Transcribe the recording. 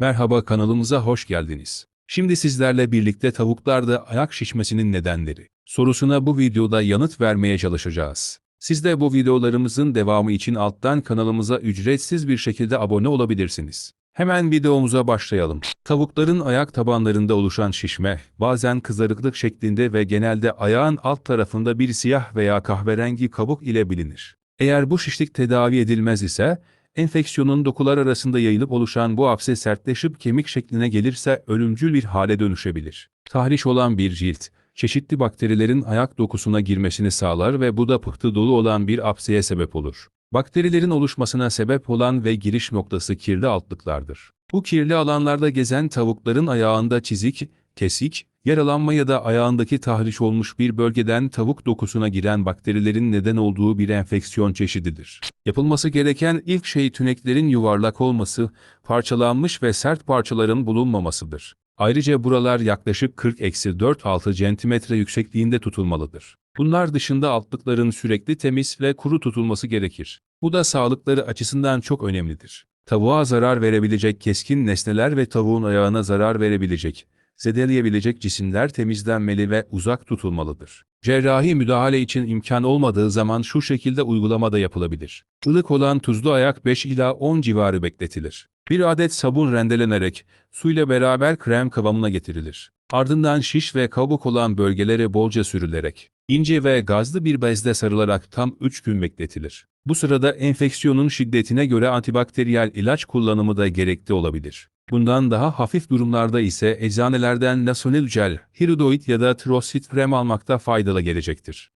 Merhaba kanalımıza hoş geldiniz. Şimdi sizlerle birlikte tavuklarda ayak şişmesinin nedenleri sorusuna bu videoda yanıt vermeye çalışacağız. Siz de bu videolarımızın devamı için alttan kanalımıza ücretsiz bir şekilde abone olabilirsiniz. Hemen videomuza başlayalım. Tavukların ayak tabanlarında oluşan şişme, bazen kızarıklık şeklinde ve genelde ayağın alt tarafında bir siyah veya kahverengi kabuk ile bilinir. Eğer bu şişlik tedavi edilmez ise, enfeksiyonun dokular arasında yayılıp oluşan bu apse sertleşip kemik şekline gelirse ölümcül bir hale dönüşebilir. Tahriş olan bir cilt, çeşitli bakterilerin ayak dokusuna girmesini sağlar ve bu da pıhtı dolu olan bir apseye sebep olur. Bakterilerin oluşmasına sebep olan ve giriş noktası kirli altlıklardır. Bu kirli alanlarda gezen tavukların ayağında çizik, kesik, yaralanma ya da ayağındaki tahriş olmuş bir bölgeden tavuk dokusuna giren bakterilerin neden olduğu bir enfeksiyon çeşididir. Yapılması gereken ilk şey tüneklerin yuvarlak olması, parçalanmış ve sert parçaların bulunmamasıdır. Ayrıca buralar yaklaşık 40-4-6 cm yüksekliğinde tutulmalıdır. Bunlar dışında altlıkların sürekli temiz ve kuru tutulması gerekir. Bu da sağlıkları açısından çok önemlidir. Tavuğa zarar verebilecek keskin nesneler ve tavuğun ayağına zarar verebilecek, zedeleyebilecek cisimler temizlenmeli ve uzak tutulmalıdır. Cerrahi müdahale için imkan olmadığı zaman şu şekilde uygulamada yapılabilir. Ilık olan tuzlu ayak 5 ila 10 civarı bekletilir. Bir adet sabun rendelenerek suyla beraber krem kıvamına getirilir. Ardından şiş ve kabuk olan bölgelere bolca sürülerek, ince ve gazlı bir bezle sarılarak tam 3 gün bekletilir. Bu sırada enfeksiyonun şiddetine göre antibakteriyel ilaç kullanımı da gerekli olabilir. Bundan daha hafif durumlarda ise eczanelerden Nasonex Gel, Hiridoid ya da Trosit Krem almakta faydalı gelecektir.